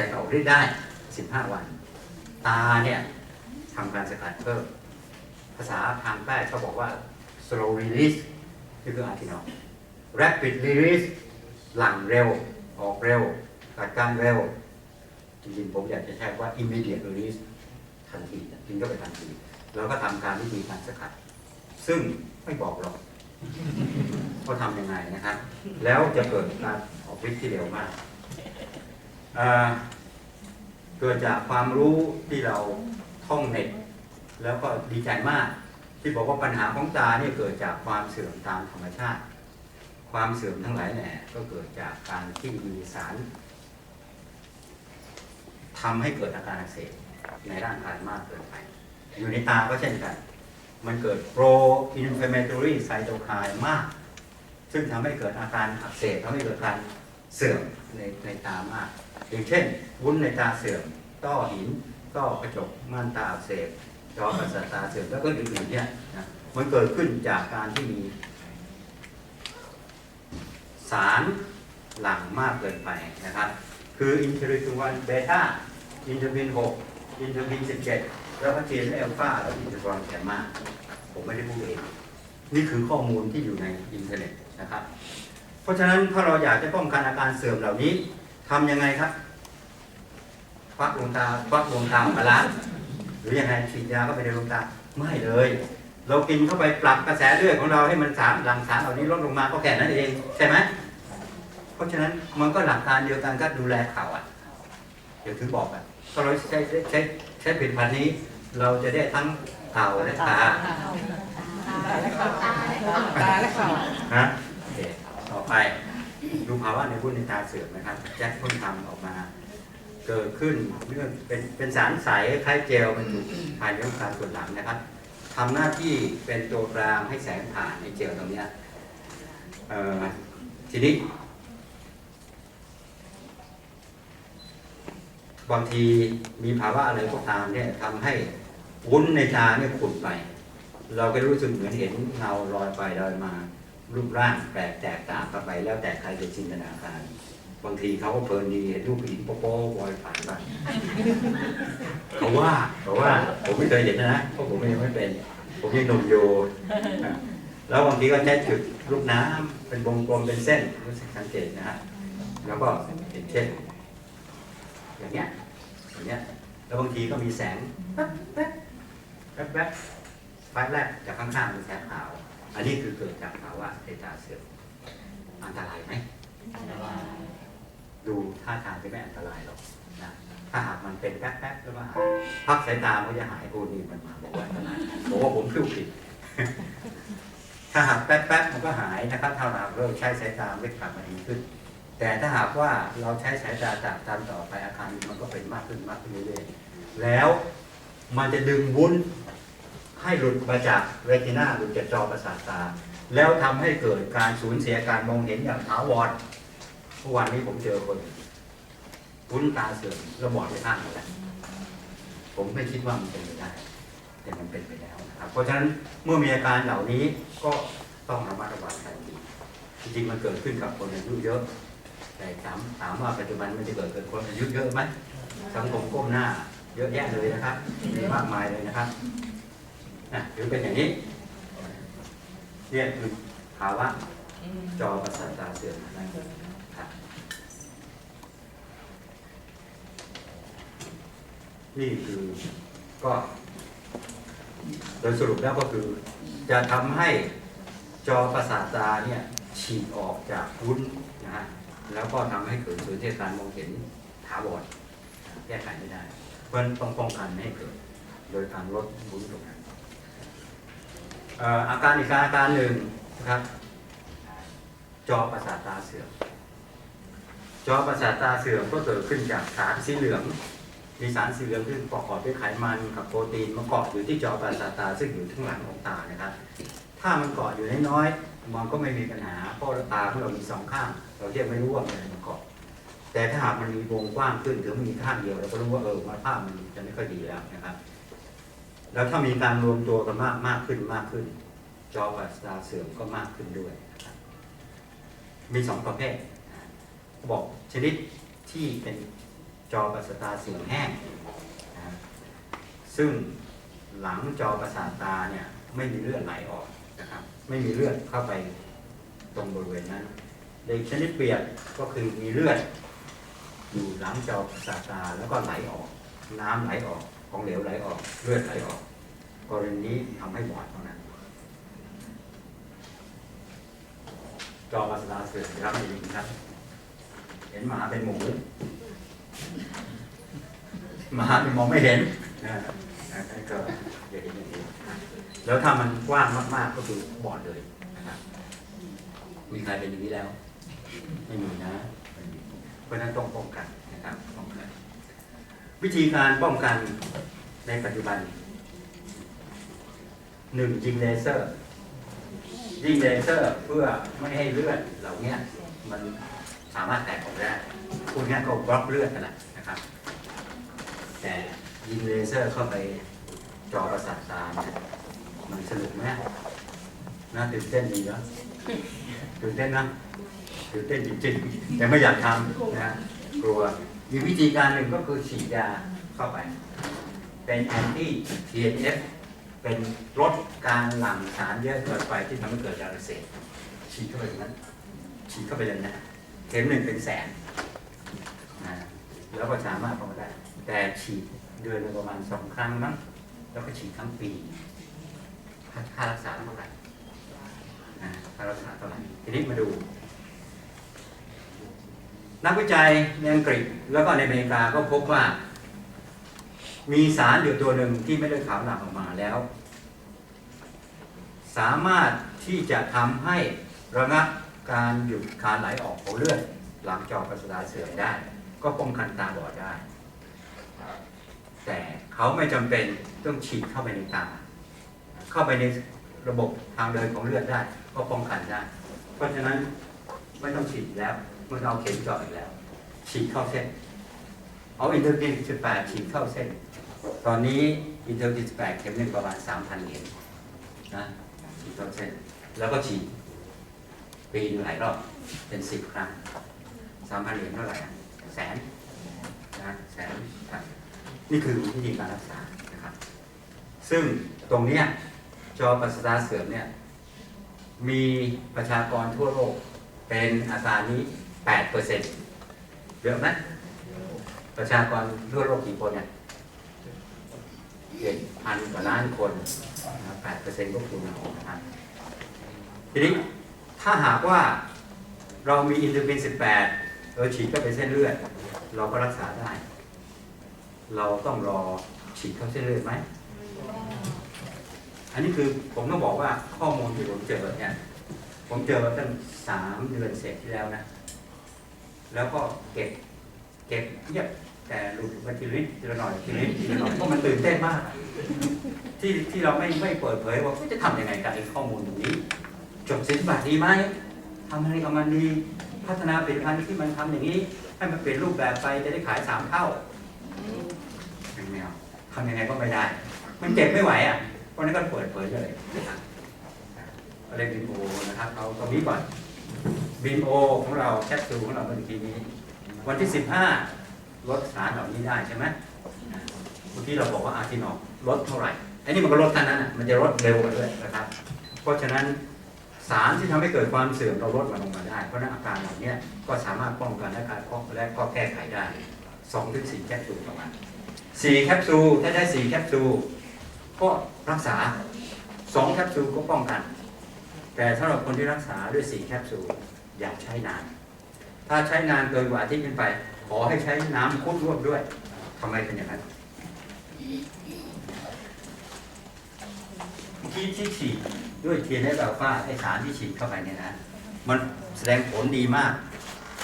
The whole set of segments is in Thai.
แต่ออกฤทธิ์ได้ 15 วัน ตาเนี่ยทำการสกัดเพิ่มภาษาทางแพทย์เขาบอกว่า slow release นี่คืออาทินอล rapid release หลังเร็ว ออกเร็วกัดการเร็ว จริงๆผมอยากจะใช้ว่า immediate release ทันทีกินก็ไปทันที แล้วก็ทำการวิธีการสกัด ซึ่งไม่บอกหรอกว่าทำยังไงนะครับ แล้วจะเกิดการออกฤทธิ์ที่เร็วมาก เกิดจากความรู้ที่เราท่องเน็ต แล้วก็ดีใจมาก ที่บอกว่าปัญหาของตาเนี่ยเกิดจากความเสื่อมตามธรรมชาติ ความเสื่อมทั้งหลายแหล่ก็เกิดจากการที่มีสารทำให้เกิดอาการอักเสบในร่างกายมากเกินไป อยู่ในตาก็เช่นกัน มันเกิดโปรอินฟล m เมตอรี่ไซโตไคน์มาก ซึ่งทำให้เกิดอาการอักเสบทำให้เกิดการ เสื่อมในในตามาก อย่างเช่น วุ้นในตาเสื่อม ต้อหิน ต้อกระจกม่านตาอักเสบจอประสาทตาเสื่อมแล้วก็อื่นๆเนี่ยนะมันเกิดขึ้นจากการที่มี สารหลั่งมากเกินไปนะครับ คืออินเทอร์ลินวันเบต้าอินเทอร์ลิน6อินเทอร์ลิน17แล้วก็จีนเอลฟาแล้วอินเทอร์ลอนแกมมาผมไม่ได้พูดเอง นี่คือข้อมูลที่อยู่ในอินเทอร์เน็ตนะครับ เพราะฉะนั้นถ้าเราอยากจะป้องกันอาการเสื่อมเหล่านี้ทำยังไงครับควักดวงตาควักดวงตามาลาหรือยังไงฉีดยาเข้าไปในดวงตาไม่เลย เรากินเข้าไปปรับกระแสเลือดของเราให้มันสารหลั่งสารเหล่านี้ลดลงมาก็แค่นั้นเองใช่ไหมเพราะฉะนั้นมันก็หลักการเดียวกันก็ดูแลเขาอะเดี๋ยวถึงบอกอะถ้าเราใช้ใช้ใช้ผลิตภัณฑ์นี้ เราจะได้ทั้งเต่าและตา ตาและข่าวตาและข่าว ฮะโอเคต่อไป ดู ภาวะในวุ้นในตาเสื่อมนะครับแจ็คเพิ่งทำออกมา เกิดขึ้นเรื่องเป็นเป็นสารใสคล้ายเจลมันอยู่ภายในร่างกายส่วนหลังนะครับทำหน้าที่เป็นตัวกลางให้แสงผ่านในเจลตรงนี้ทีนี้บางทีมีภาวะอะไรก็ตามเนี่ยทำให้วุ้นในตาเนี่ยขุ่นไป เราก็รู้สึกเหมือนเห็นเงาลอยไปลอยมา รูปร่างแปลกแตกต่างกันไปแล้วแต่ใครจะจินตนาการ บางทีเขาก็เพลินดีเห็นรูปหินโป๊ะๆลอยผ่านไปเขาว่าเขาว่า ผมไม่เคยเห็นนะเพราะผมยังไม่เป็น ผมยังหนุ่มอยู่แล้วบางทีก็ใช้จุดลูกน้ำเป็นวงกลมเป็นเส้นรู้สึกสังเกตนะฮะแล้วก็เห็นเช่นอย่างเงี้ยอย่างเงี้ยแล้วบางทีก็มีแสงแป๊บแป๊บแป๊บแป๊บไฟแรกจากข้างๆเป็นแสงขาว อันนี้คือเกิดจากภาวะเอตาเสื่อมอันตรายไหมดูท่าทางจะไม่อันตรายหรอกนะถ้าหากมันเป็นแป๊บๆแล้วก็หายพักสายตามันจะหายโอ้นี่มันมาบอกว่าอันตรายบอกว่าผมคิดผิด ถ้าหากแป๊บๆมันก็หายนะครับถ้าเราเริ่มใช้สายตาไม่กลับมาดีขึ้น แต่ถ้าหากว่าเราใช้สายตาจากตามต่อไปอาการมันก็เป็นมากขึ้นมากขึ้นเรื่อยๆแล้วมันจะดึงวุ้น ให้หลุดมาจากเรตินาหลุดจากจอประสาทตา แล้วทำให้เกิดการสูญเสียการมองเห็นอย่างถาวรเมื่อวานนี้ผมเจอคนวุ้นตาเสื่อมแล้วบอดไปข้างหมดแล้วผมไม่คิดว่ามันเป็นไปได้ แต่มันเป็นไปแล้วนะครับเพราะฉะนั้นเมื่อมีอาการเหล่านี้ก็ต้องระมัดระวังทันทีจริงๆมันเกิดขึ้นกับคนอายุเยอะ แต่ถามถามว่าปัจจุบันมันจะเกิดกับคนอายุเยอะไหมสังคมก้มหน้า เยอะแยะเลยนะครับมีมากมายเลยนะครับ นะถือเป็นอย่างนี้ เนี่ยคือภาวะจอประสาทตาเสื่อมนะครับนี่คือก็โดยสรุปแล้วก็คือ จะทำให้จอประสาทตาเนี่ยฉีกออกจากวุ้นนะฮะแล้วก็ทำให้เกิดสูญเสียการมองเห็นถาวรแก้ไขไม่ได้ เพราะต้องป้องกันไม่ให้เกิด โดยการลดวุ้นตรงนั้น อาการอีกอาการหนึ่งนะครับจอประสาทตาเสื่อมจอประสาทตาเสื่อมก็เกิดขึ้นจากสารสีเหลือง มีสารสีเหลืองที่ประกอบด้วยไขมันกับโปรตีนมาเกาะอยู่ที่จอประสาทตาซึ่งอยู่ข้างหลังของตานะครับ ถ้ามันเกาะอยู่น้อยๆมันก็ไม่มีปัญหาเพราะตาของเรามีสองข้าง เราเรียกไม่รู้ว่ามันอะไรมาเกาะแต่ถ้าหากมันมีวงกว้างขึ้นหรือมันมีข้างเดียวเราก็รู้ว่าเออมันภาพมันจะไม่ค่อยดีแล้วนะครับ แล้วถ้ามีการรวมตัวกันมากมากขึ้นมากขึ้น จอประสาทตาเสื่อมก็มากขึ้นด้วย มีสองประเภท บอกชนิดที่เป็นจอประสาทตาเสื่อมแห้ง ซึ่งหลังจอประสาทตาเนี่ยไม่มีเลือดไหลออกนะครับไม่มีเลือดเข้าไปตรงบริเวณนั้นเด็กชนิดเปียกก็คือมีเลือดอยู่หลังจอประสาทตาแล้วก็ไหลออก น้ำไหลออก ของเหลวไหลออกเลือดไหลออก กรณีนี้ทำให้บอดเท่านั้น จอประสาทตาเสื่อมครับไม่ดีครับ เห็นหมาเป็นหมูหมาเป็นมองไม่เห็นนะก็อย่าเห็นอย่างนี้แล้วถ้ามันกว้างมาก ๆ ก็คือบอดเลยนะครับมีใครเป็นอย่างนี้แล้ว ไม่มีนะ เพราะฉะนั้นต้องป้องกันนะครับป้องกัน วิธีการป้องกันในปัจจุบันหนึ่งยิงเลเซอร์ ยิงเลเซอร์เพื่อไม่ให้เลือดเหล่านี้มันสามารถแตกออกได้พวกนี้ก็บล็อกเลือดกันแหละนะครับ แต่ยิงเลเซอร์เข้าไปจอประสาทตาเนี่ยมันสนุกไหมน่าตื่นเต้นดีเนาะตื่นเต้นนะตื่นเต้นจริงๆแต่ไม่อยากทำนะกลัว มีวิธีการหนึ่งก็คือฉีดยาเข้าไป เป็นแอนตี้ TNF เป็นลดการหลั่งสารเยอะเกินไปที่ทำให้เกิดการอักเสบฉีดเข้าไปอย่างนั้นฉีดเข้าไปเลยนะเข็มหนึ่งเป็นแสนนะแล้วก็สามารถเข้ามาได้ แต่ฉีดเดือนละประมาณสองครั้งมั้งแล้วก็ฉีดทั้งปีค่ารักษาเท่าไหร่ค่ารักษาเท่าไหร่ทีนี้มาดู นักวิจัยในอังกฤษแล้วก็ในอเมริกาก็พบว่า มีสารอยู่ตัวหนึ่งที่ไม่ได้ขาวหลั่งออกมาแล้ว สามารถที่จะทำให้ระงับการหยุดการไหลออกของเลือดหลังจอประสาทเสื่อมได้ ก็ป้องกันตาบอดได้ แต่เขาไม่จำเป็นต้องฉีดเข้าไปในตา เข้าไปในระบบทางเดินของเลือดได้ ก็ป้องกันได้ เพราะฉะนั้นไม่ต้องฉีดแล้ว ม่ต้องเอาเข็มเจาะอีกแล้ว ฉีดเข้าเส้น เอาอินเทอร์กิน18ฉีดเข้าเส้น ตอนนี้อินเทอร์กิน18เข็มหนึ่งประมาณ 3,000เหรียญนะฉีดเข้าเส้น แล้วก็ฉีดปีนหลายรอบเป็นสิบครั้ง3,000เหรียญเท่าไหร่แสนนะแสนครับนี่คือวิธีการรักษานะครับ ซึ่งตรงเนี้ยจอประสาทเสื่อมเนี่ยมีประชากรทั่วโลกเป็นอัตรานี้ 8เปอร์เซ็นต์เยอะไหมประชากรทั่วโลกกี่คนเนี่ยเจ็ดพันกว่าล้านคนแปดเปอร์เซ็นต์ก็คูณเอานะครับทีนี้ถ้าหากว่าเรามีอินเตอร์ฟิน 18 เราฉีดเข้าไปเส้นเลือด เราก็รักษาได้ เราต้องรอฉีดเข้าเส้นเลือดไหม อันนี้คือผมต้องบอกว่าข้อมูลที่ผมเจอเนี่ย ผมเจอมาตั้งสามเดือนเสร็จที่แล้วนะ แล้วก็เก็บเก็บเงียบแต่หลุดมาทีนิดทีละหน่อยทีนิดทีละหน่อยเพราะมันตื่นเต้นมาก ที่ที่เราไม่ไม่เปิดเผยว่าจะทำยังไงกับไอ้ข้อมูลตรงนี้จบสินบัตรดีไหมทำอะไรกับมันดีพัฒนาผลิตภัณฑ์ที่มันทำอย่างนี้ ให้มันเปลี่ยนรูปแบบไปจะได้ขายสามเท่าไม่เอาทำยังไงก็ไม่ได้ มันเก็บไม่ไหวอะเพราะนั้นก็เปิดเผยเลยนะครับเอาเรียกบินโอนะครับเอาตรงนี้ก่อน บินโอของเราแคปซูลของเราเมื่อกี้นี้ วันที่ 15 ลดสารเหล่านี้ได้ใช่ไหมเมื่อกี้เราบอกว่าอาร์ทินอลลดเท่าไหร่ไอ้นี่มันก็ลดเท่านั้นน่ะมันจะลดเร็วกว่าด้วยนะครับ เพราะฉะนั้นสารที่ทำให้เกิดความเสื่อมเราลดมันลงมาได้ เพราะนั้นอาการเหล่านี้ก็สามารถป้องกันและการป้องและก็แก้ไขได้2ถึง4แคปซูลประมาณ4แคปซูลถ้าได้ 4 แคปซูลก็รักษาสองแคปซูลก็ป้องกัน แต่สำหรับคนที่รักษาด้วยสี่แคปซูล อย่าใช้นาน ถ้าใช้นานเกินกว่าที่ขึ้นไป ขอให้ใช้น้ำคุดร่วมด้วยทำไมเป็นอย่างนั้นที่ที่ฉีดด้วยเทียนและอัลฟาไอสารที่ฉีดเข้าไปเนี่ยนะ มันแสดงผลดีมาก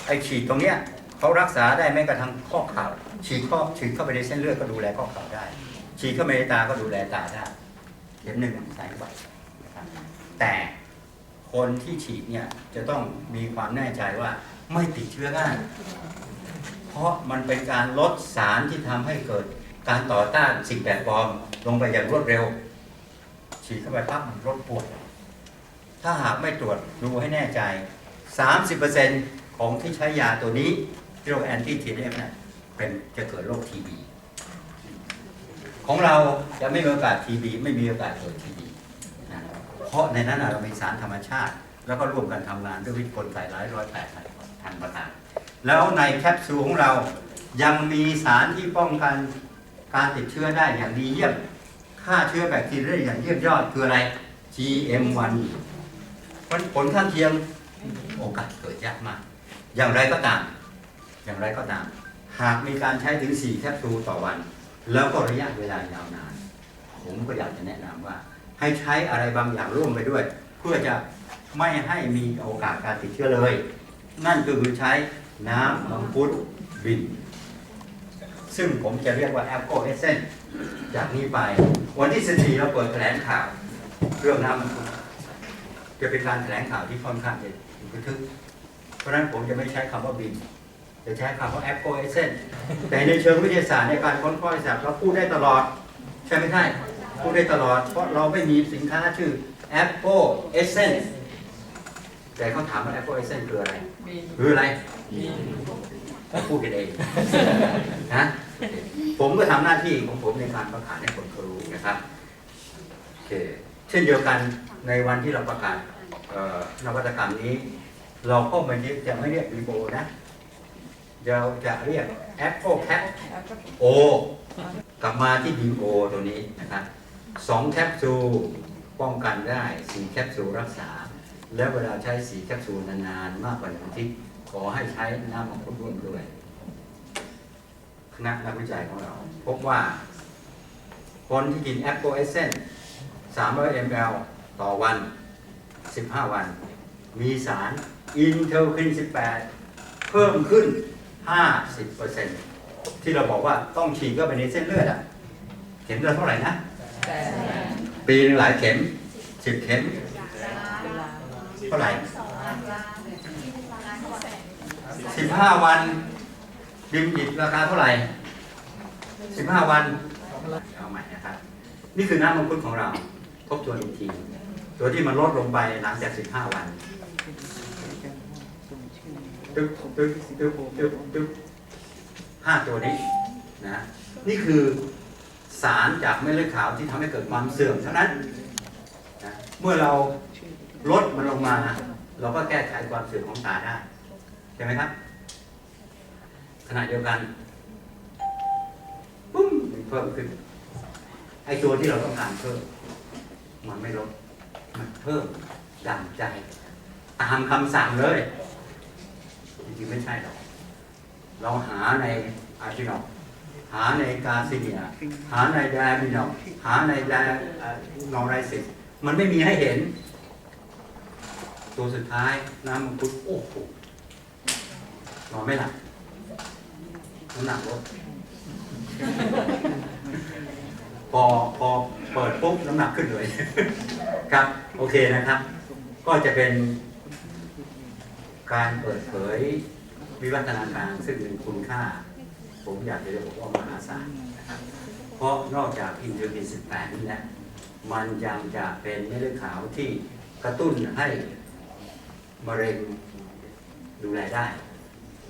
ไอฉีดตรงเนี้ยเขารักษาได้แม้กระทั่งข้อเข่าฉีดข้อฉีดเข้าไปในเส้นเลือดก็ดูแลข้อเข่าได้ ฉีดเข้าไปในตาก็ดูแลตาได้เข็มหนึ่งสาทนะครับแต่ คนที่ฉีดเนี่ยจะต้องมีความแน่ใจว่าไม่ติดเชื้อง่าย เพราะมันเป็นการลดสารที่ทำให้เกิดการต่อต้านสิ่งแปลกปลอมลงไปอย่างรวดเร็ว ฉีดเข้าไปปั๊บมันลดปวด ถ้าหากไม่ตรวจดูให้แน่ใจ 30%ของที่ใช้ยาตัวนี้ที่เรียกว่าแอนตี้ทีเอฟเนี่ยเป็นจะเกิดโรคทีบีของเราจะไม่มีโอกาสทีบีไม่มีโอกาสเกิดทีบี ราะในนั้นเรามีสารธรรมชาติ แล้วก็ร่วมกันทำงานด้วยวิธีกลไกหลายร้อยแปดพันประการแล้วในแคปซูลของเรายังมีสารที่ป้องกันการติดเชื้อได้อย่างดีเยี่ยมฆ่าเชื้อแบคทีเรียอย่างเยี่ยมยอดคืออะไร GM1 ผลผลข้างเคียงโอกาสเกิดยากมาก อย่างไรก็ตาม อย่างไรก็ตาม หากมีการใช้ถึง 4 แคปซูลต่อวัน แล้วก็ระยะเวลายาวนาน ผมก็อยากจะแนะนำว่า ให้ใช้อะไรบางอย่างร่วมไปด้วย เพื่อจะไม่ให้มีโอกาสการติดเชื้อเลย นั่นก็คือใช้น้ำมังคุดบิน ซึ่งผมจะเรียกว่าแอลกอฮอล์เอเซนจากนี้ไป วันที่ 14 เราเปิดแถลงข่าว เรื่องน้ำมังคุดจะเป็นการแถลงข่าวที่ค่อนข้างจะทึกทึก เพราะฉะนั้นผมจะไม่ใช้คำว่าบินจะใช้คำว่าแอปโกเอเซนแต่ในเชิงวิทยาศาสตร์ในการค้นคว้าวิทยาศาสตร์เราพูดได้ตลอด ใช่ไหมใช่ พูดได้ตลอด เพราะเราไม่มีสินค้าชื่อแอปโกเอเซนแต่เขาถามว่าแอปโกเอเซนคืออะไร คืออะไรพูดกันเองนะผมก็ทำหน้าที่ของผมในการประกาศให้คนเขารู้นะครับโอเคเช่นเดียวกันในวันที่เราประกาศเอ่อนวัตกรรมนี้ เราก็ไม่ได้จะไม่เรียกรีโบนะเราจะเรียก Apple Cap O กลับมาที่บีโอตัวนี้นะครับ สองแคปซูลป้องกันได้สี่แคปซูลรักษา แล้วเวลาใช้สีแคปซูลนานๆ มากกว่าหนึ่งอาทิตย์ขอให้ใช้น้ำมังคุดร่วมด้วยคณะนักวิจัยของเรา พบว่า คนที่กินแอปเปิลเอเซน300 ml ต่อวัน 15 วัน มีสารอินเทอร์คิน 18 เพิ่มขึ้น 50%ที่เราบอกว่าต้องฉีดเข้าไปในเส้นเลือดอะเข็มละเท่าไหร่นะ ปีหนึงหลายเข็ม10เข็มเท่าไหร่15วันบิมหยิบราคาเท่าไหร่15วันเอาใหม่นะครับ นี่คือน้ำมังคุดของเราทบทวนอีกที ตัวที่มันลดลงไปหลังจาก15วันตึ๊บตึ๊บตึ๊บตึ๊บตึ๊บห้าตัวนี้นะนี่คือารจากเม็ดเลือดขาวที่ทำให้เกิดความเสื่อมเท่านั้นนะเมื่อเราลดมันลงมา เราก็แก้ไขความเสื่อมของตาได้ใช่ไหมครับ ขณะเดียวกันปุ้มเพิ่มขึ้นไอตัวที่เราต้องการเพิ่มมันไม่ลดมันเพิ่มดั่งใจ ตามคำสั่งเลยจริงๆไม่ใช่หรอกเราหาในอาร์ติน หาในกาซิเนีย หาในไดอามินอลหาในไดนอไรซิสมันไม่มีให้เห็น ตัวสุดท้ายน้ำมังคุดโอ้โหนอนไม่หลับน้ำหนักลดพอพอเปิดปุ๊บน้ำหนักขึ้นเลย ครับ โอเคนะครับ ก็จะเป็นการเปิดเผยวิวัฒนาการซึ่งเป็นคุณค่า ผมอยากจะบอกว่ามหาศาลนะครับเพราะนอกจากอินเทอร์กิน18นี่แหละมันยังจะเป็นเม็ดเลือดขาวที่กระตุ้นให้มะเร็งดูแลได้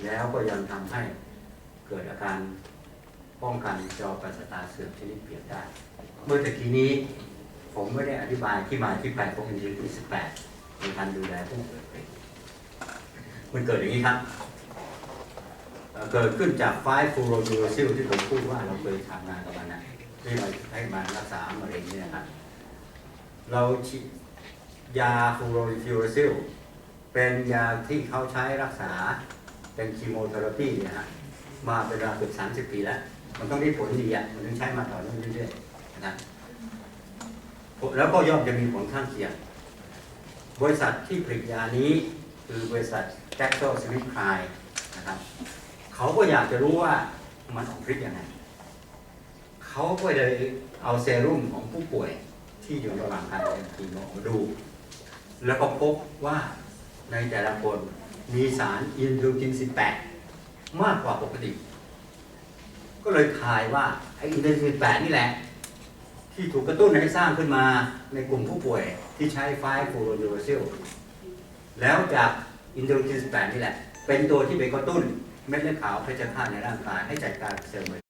แล้วก็ยังทำให้เกิดอาการป้องกันจอประสาทตาเสื่อมชนิดเปลี่ยนได้ เมื่อตะกี้นี้ผมไม่ได้อธิบายที่มาที่ไปของอินเทอร์กิน18ในการดูแลผู้ป่วยมันเกิดอย่างนี้ครับ เกิดขึ้นจากไฟฟูโรยูโรซิลที่ผมพูดว่าเราเคยทำงานกับมันนะที่มาให้มารักษามะเร็งเนี่ยนะครับเราฉีดยาฟูโรยูโรซิลเป็นยาที่เขาใช้รักษาเป็นคีโมเทอราปีเนี่ยฮะมาเป็นเวลาเกือบสามสิบปีแล้ว มันต้องได้ผลดีอะมันต้องใช้มาต่อเนื่องเรื่อยๆนะแล้วก็ย่อมจะมีผลข้างเคียงบริษัทที่ผลิตยานี้คือบริษัทแจ็คโ s สมิธคลายนะครับ เขาก็อยากจะรู้ว่ามันออกฤทธิ์ยังไงเขาก็เลยเอาเซรุ่มของผู้ป่วยที่อยู่ระหว่างการเป็นคีโมมาดู แล้วก็พบว่าในแต่ละคนมีสารอินทูกิน 18 มากกว่าปกติ ก็เลยทายว่าไอ้อินทูกิน 18 นี่แหละ ที่ถูกกระตุ้นให้สร้างขึ้นมาในกลุ่มผู้ป่วยที่ใช้ไฟฟูโรยูโรซิลแล้วจากอินเทอร์คิน 18 นี่แหละ เป็นตัวที่ไปกระตุ้น เม็ดเลือดขาวเพชฌฆาตในร่างกายให้จัดการเซลล์